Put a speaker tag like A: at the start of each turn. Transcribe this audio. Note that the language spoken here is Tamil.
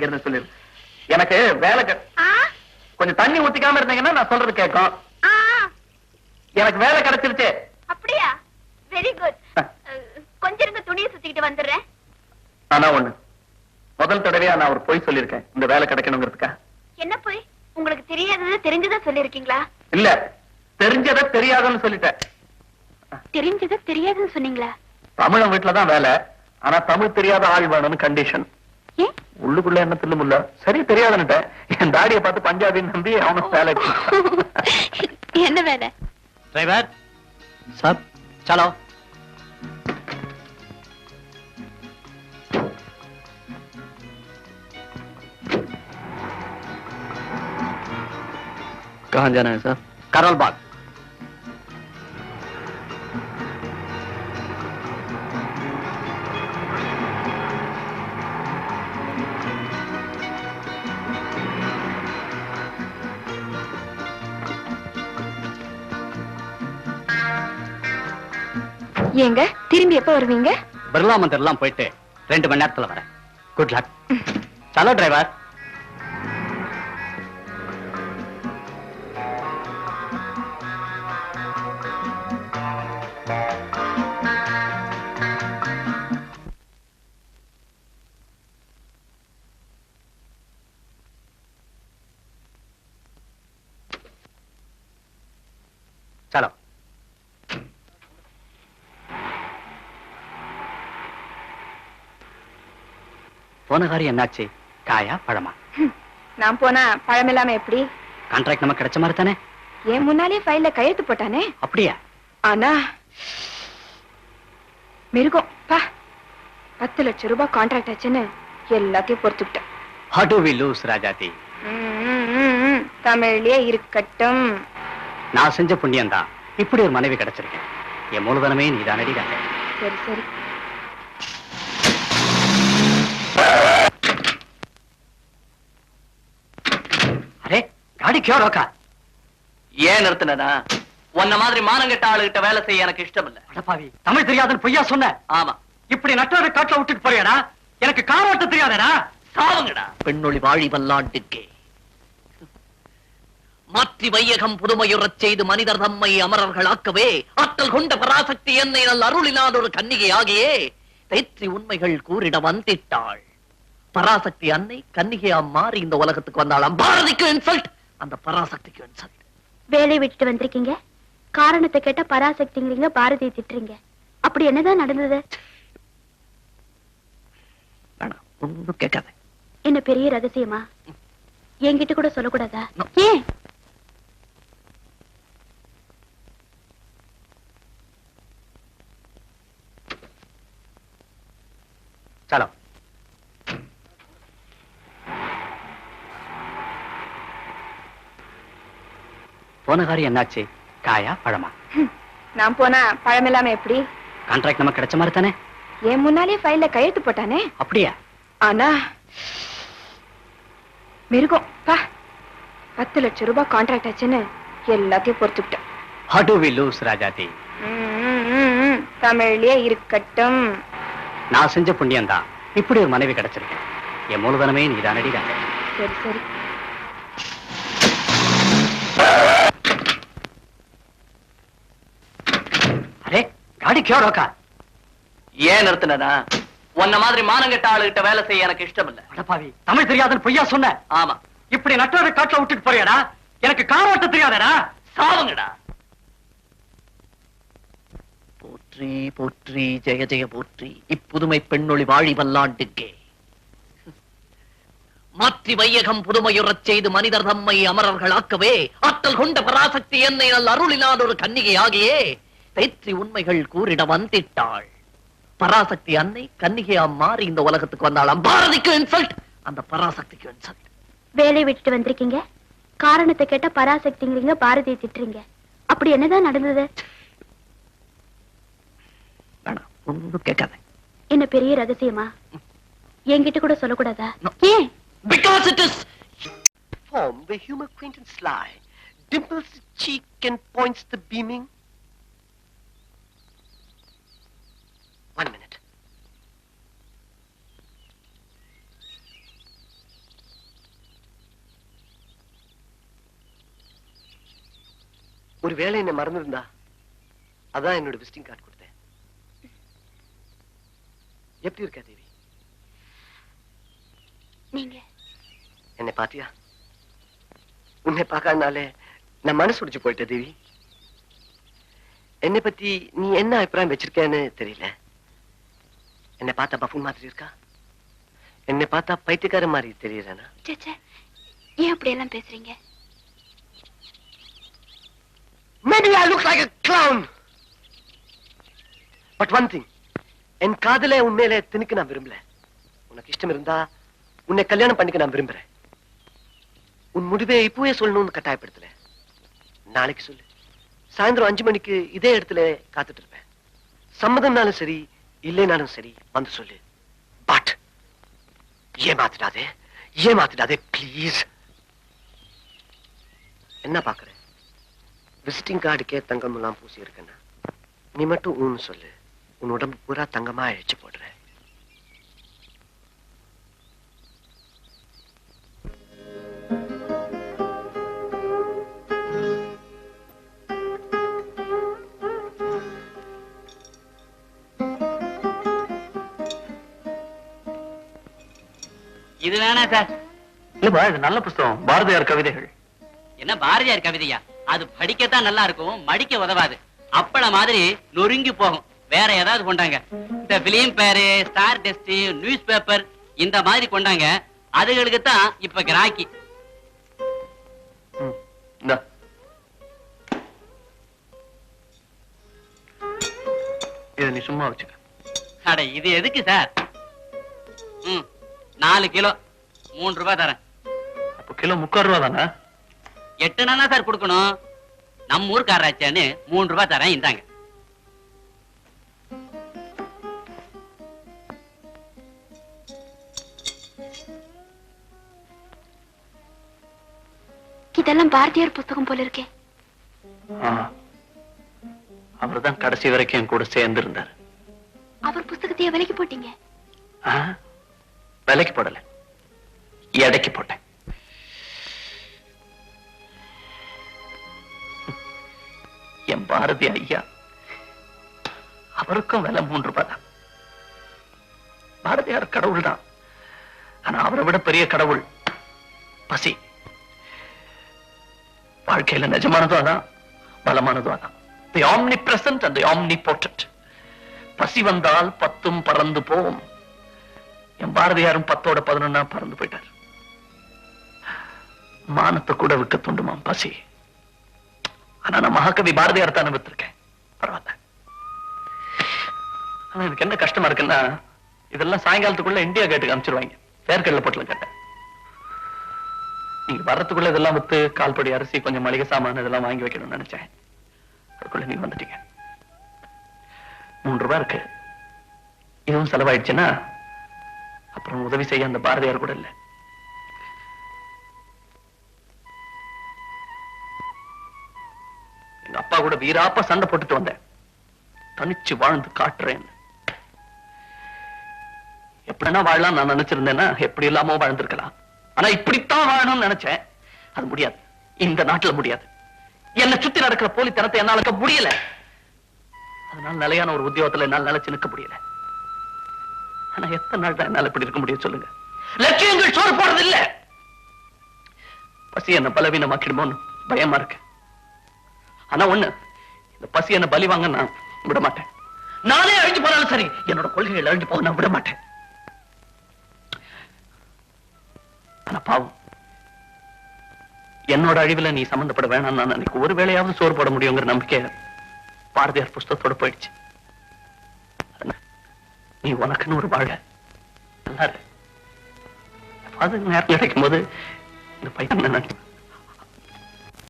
A: இங்க இருந்து சொல்லிரு எனக்கு வேலை கொஞ்சம் தண்ணி ஊத்திக்காம இருந்தீங்கன்னா நான் சொல்றது கேட்கும். எனக்கு வேலை கிடைச்சிருச்சு.
B: அப்படியா? வெரி குட் கொஞ்சம் இருங்க துணியை சுத்திக்கிட்டு வந்துடுறேன்.
A: ஆனா ஒண்ணு. முதல் தடவையா நான் ஒரு பொய் சொல்லியிருக்கேன். இந்த வேலை கிடைக்கணுங்கிறதுக்கா.
B: என்ன போய்? உங்களுக்கு தெரியாதது தெரிஞ்சதா சொல்லிருக்கீங்களா
A: இல்ல. தெரிஞ்சதை தெரியாதுன்னு சொல்லிட்டேன்.
B: தெரிஞ்சது தெரியாதுன்னு சொன்னீங்களா?
A: தமிழன் வீட்டுலதான் வேலை. ஆனா தமிழ் தெரியாத ஆள் வேணும்னு கண்டிஷன் உள்ளுக்குள்ள என்ன தில்லுமுல்ல சரி தெரியாதுன்னுட்டேன் என் தாடியை பார்த்து பஞ்சாபின்னு நம்பி அவனுக்கு வேலை
B: என்ன வேலை
C: ड्राइवर सब चलो
A: कहाँ जाना है सर
C: करोल बाग
B: ஏங்க திரும்பி எப்ப வருவீங்க?
C: பிர்லா மந்திர்லாம் போயிட்டு ரெண்டு மணி நேரத்துல வரேன். குட் லக் சலோ டிரைவர் போன காரியம் என்னாச்சு? காயா பழமா?
B: நான் போனா பழமில்லாம எப்படி?
C: கான்ட்ராக்ட் நமக்கு கிடைச்ச மாதிரி தானே?
B: ஏன் முன்னாலே ஃபைல்ல கையெழுத்து போட்டானே?
C: அப்படியா?
B: ஆனா மிருகம் பா பத்து லட்சம் ரூபாய் கான்ட்ராக்ட் ஆச்சுன்னு எல்லாத்தையும் பொறுத்துக்கிட்டேன்.
C: How do we lose ராஜாதி.
B: தமிழ்லயே இருக்கட்டும்.
C: நான் செஞ்ச புண்ணியம் தான் இப்படி ஒரு மனைவி கிடைச்சிருக்கேன். என் மூலதனமே நீ தான் அடிடாங்க
B: சரி சரி.
C: கியோ ரோக்கா
A: ஏன் நிறுத்தினா உன்ன மாதிரி மானங்கெட்ட ஆளுகிட்ட வேலை செய்ய எனக்கு இஷ்டம் இல்ல
C: அடப்பாவி தமிழ் தெரியாதுன்னு பொய்யா சொன்ன?
A: ஆமா.
C: இப்படி நட்டோட காட்டுல விட்டுட்டு போறியாடா? எனக்கு கார் ஓட்ட தெரியாதடா?
A: சாவுங்கடா. பெண்ணொளி வாழி வல்லாண்டுக்கே மாற்றி வையகம் புதுமையுறச் செய்து மனிதர் தம்மை அமரர்களாக்கவே ஆற்றல் கொண்ட பராசக்தி என்னை நல் அருளினார் ஒரு கன்னிகையாகியே தேற்றி உண்மைகள் கூறிட வந்திட்டாள். பராசக்தி அன்னை கன்னிகையா மாறி இந்த உலகத்துக்கு வந்தாளாம். பாரதிக்கு இன்சல்ட் அந்த பராசக்திக்கு இன்சல்ட்
B: வேலையை விட்டுட்டு வந்திருக்கீங்க? காரணத்தை கேட்டா பராசக்திங்கிறீங்க பாரதியை திட்டுறீங்க. அப்படி என்னதான் நடந்தது?
A: வேணாம் கேட்காத.
B: என்ன பெரிய ரகசியமா? என்கிட்ட கூட சொல்லக்கூடாதா. ஏன்?
C: சலோ. போன காரியம் என்னாச்சு? காயா பழமா?
B: நான் போனா பழமில்லாம எப்படி?
C: கான்ட்ராக்ட் நமக்கு கிடைச்ச மாதிரி தானே?
B: என் முன்னாலே ஃபைல்ல கையெழுத்து போட்டானே?
C: அப்படியா?
B: ஆனா மிருகம் பா. பத்து லட்சம் ரூபாய் கான்ட்ராக்ட் ஆச்சுன்னு எல்லாத்தையும் பொறுத்துக்கிட்டேன்.
C: How do we lose ராஜாதி.
B: தமிழ்லயே இருக்கட்டும்.
C: நான் செஞ்ச புண்ணியம் தான் இப்படி ஒரு மனைவி கிடைச்சிருக்கேன் என் மூலதனமே நீ தான் அடிடாங்க
B: சரி சரி.
C: அரே காடி கியோ ரோக்கா
A: ஏன் நிறுத்தினா உன்ன மாதிரி மானங்கெட்ட ஆளுகிட்ட வேலை செய்ய எனக்கு இஷ்டம் இல்ல
C: அடப்பாவி தமிழ் தெரியாதுன்னு பொய்யா சொன்ன?
A: ஆமா.
C: இப்படி நட்டோட காட்டுல விட்டுட்டு போறியாடா? எனக்கு கார் ஓட்ட தெரியாதடா?
A: சாவுங்கடா. போற்றி போற்றி ஜெய ஜெய போற்றி. இப்புதுமை பெண்ணொளி வாழி வல்லாண்டுக்கே. மாற்றி வையகம் புதுமையுறச் செய்து மனிதர் தம்மை அமரர்களாக்கவே. ஆற்றல் கொண்ட பராசக்தி என்னை நல் அருளினார் ஒரு கன்னிகையாகியே. தேற்றி உண்மைகள் கூறிட வந்திட்டாள். பராசக்தி அன்னை கன்னிகையா மாறி இந்த உலகத்துக்கு வந்தாளாம் பாரதிக்கு இன்சல்ட் அந்த பராசக்திக்கு இன்சல்ட்
B: வேலையை விட்டுட்டு வந்திருக்கீங்க? காரணத்தை கேட்டா பராசக்திங்கிறீங்க பாரதியை திட்டுறீங்க. அப்படி என்னதான் நடந்தது?
A: ஒண்ணும் கேட்காத.
B: என்ன பெரிய ரகசியமா? என்கிட்ட கூட சொல்லக்கூடாதா. ஏன்?
A: Because it is
D: form the humor quaint and sly, dimples the cheek and points the beaming. ஒரு வேளை என்ன மறந்துருந்தா அதான் என்னோட விசிட்டிங் கார்டு கொடுத்தேன். எப்படி இருக்கா தேவி?
B: நீங்க?
D: என்னை பாத்தியா உன்னை பார்க்காதனாலே நான் மனசு உடைச்சு போயிட்டேன் தேவி. என்னை பத்தி நீ என்ன அபிப்பிராயம் வச்சிருக்கேன்னு தெரியல. என்னை பார்த்தா பஃபூன் மாதிரி இருக்கா? என்னை பார்த்தா பைத்தியக்கார மாதிரி தெரியறேனா
B: ஏன் அப்படி எல்லாம் பேசுறீங்க?
D: Maybe look like a clown. But one thing, என் காதலே உண்மையிலே திணிக்க நான் விரும்பல. உனக்கு இஷ்டம் இருந்தா உன்னை கல்யாணம் பண்ணிக்க நான் விரும்புறேன். உன் முடிவே இப்பவே சொல்லணும்னு கட்டாயப்படுத்தல. நாளைக்கு சொல்லு. சாயந்தரம் அஞ்சு மணிக்கு இதே இடத்துல காத்துட்டு இருப்பேன். சம்மதம்னாலும் சரி இல்லைனாலும் சரி வந்து சொல்லு. பட் ஏமாத்திடாதே. ஏமாத்திடாதே ப்ளீஸ் என்ன பாக்குற விசிட்டிங் கார்டுக்கே தங்கம் எல்லாம் பூசி இருக்கேன்னா நீ மட்டும் ஊன்னு சொல்லு. உன் உடம்பு பூரா தங்கமா அழிச்சு போடுறேன்
E: இது வேணா சார். இல்லப்பா இது நல்ல புஸ்தகம். பாரதியார் கவிதைகள்.
F: என்ன பாரதியார் கவிதையா? அது படிக்கத்தான் நல்லா இருக்கும் மடிக்க உதவாது. அப்பள மாதிரி நொறுங்கி போகும். வேற ஏதாவது கொண்டாங்க. இந்த பிலிம் பேரு ஸ்டார் டெஸ்ட் நியூஸ் பேப்பர் இந்த மாதிரி கொண்டாங்க. அதுகளுக்கு தான் இப்ப கிராக்கி.
E: இதை நீ சும்மா வச்சுக்க.
F: அட இது எதுக்கு சார்? ம் நாலு கிலோ. மூணு ரூபாய் தரேன்.
E: அப்போ கிலோ முக்கால் ரூபா தானே?
F: எட்டு நாளா சார் கொடுக்கணும். நம்ம ஊர்க்காராச்சான்னு மூணு ரூபாய் தரேன் இந்தாங்க.
B: இதெல்லாம் பாரதியார் புத்தகம் போல இருக்கே.
E: அவர் தான் கடைசி வரைக்கும் என் கூட சேர்ந்து இருந்தார்
B: அவர் புஸ்தகத்தையே விலைக்கு போட்டீங்க.
E: விலைக்கு போடல. எடைக்கு போட்டேன். பாரதி ஐயா. அவருக்கும் விலை மூன்று ரூபாய் தான் பாரதியார் கடவுள் தான். ஆனா அவரை விட பெரிய கடவுள் பசி. வாழ்க்கையில நிஜமானதும் அதான் பலமானதும் அதான். The omnipresent and omnipotent பசி வந்தால் பத்தும் பறந்து போவோம் என் பாரதியாரும் பத்தோட பதினொன்னா பறந்து போயிட்டார். மானத்தை கூட விட்டு தூண்டுமாம் பசி. ஆனா நான் மகாகவி பாரதியார் தானே வித்திருக்கேன் பரவாயில்ல. ஆனா எனக்கு என்ன கஷ்டமா இருக்குன்னா இதெல்லாம் சாயங்காலத்துக்குள்ள இந்தியா கேட்டுக்கு அனுப்பிச்சிருவாங்க. வேர்க்கடல போட்டுல கேட்டேன் நீங்க வர்றதுக்குள்ள இதெல்லாம் வித்து கால்படி அரிசி கொஞ்சம் மளிகை சாமான் இதெல்லாம் வாங்கி வைக்கணும்னு நினைச்சேன். அதுக்குள்ள நீங்க வந்துட்டீங்க. மூன்று ரூபாய் இருக்கு. இதுவும் செலவாயிடுச்சுன்னா அப்புறம் உதவி செய்ய அந்த பாரதியார் கூட இல்ல. கூட வீராப்ப சண்டை போட்டுட்டு வந்தேன். தனிச்சு வாழ்ந்து காட்டுறேன். எப்படின்னா வாழலாம் நான் நினைச்சிருந்தேன்னா எப்படி இல்லாமோ வாழ்ந்திருக்கலாம். ஆனா இப்படித்தான் வாழணும்னு நினைச்சேன். அது முடியாது. இந்த நாட்டுல முடியாது. என்னை சுத்தி நடக்கிற போலித்தனத்தை என்னால முடியல. அதனால நிலையான ஒரு உத்தியோகத்துல என்னால் நிலைச்சு நிற்க முடியல. ஆனா எத்தனை நாள் தான் என்னால இப்படி இருக்க முடியும் சொல்லுங்க. லட்சியங்கள் சோறு போடுறது இல்ல பசி என்ன பலவீனமாக்கிடுமோன்னு பயமா இருக்கு. ஆனா ஒண்ணு. இந்த பசி என்ன பலி வாங்க நான் விட மாட்டேன். நானே அழிஞ்சு போனாலும் சரி என்னோட கொள்கைகள் அழிஞ்சு போக நான் விட மாட்டேன். ஆனா பாவம். என்னோட அழிவுல நீ சம்பந்தப்பட வேணாம் நான் அன்னைக்கு ஒரு வேளையாவது சோறு போட முடியுங்கிற நம்பிக்கை பாரதியார் புஸ்தகத்தோட போயிடுச்சு. நீ உனக்குன்னு ஒரு வாழ. நல்லா அது நேரம் கிடைக்கும் போது இந்த பையன் நினைச்சு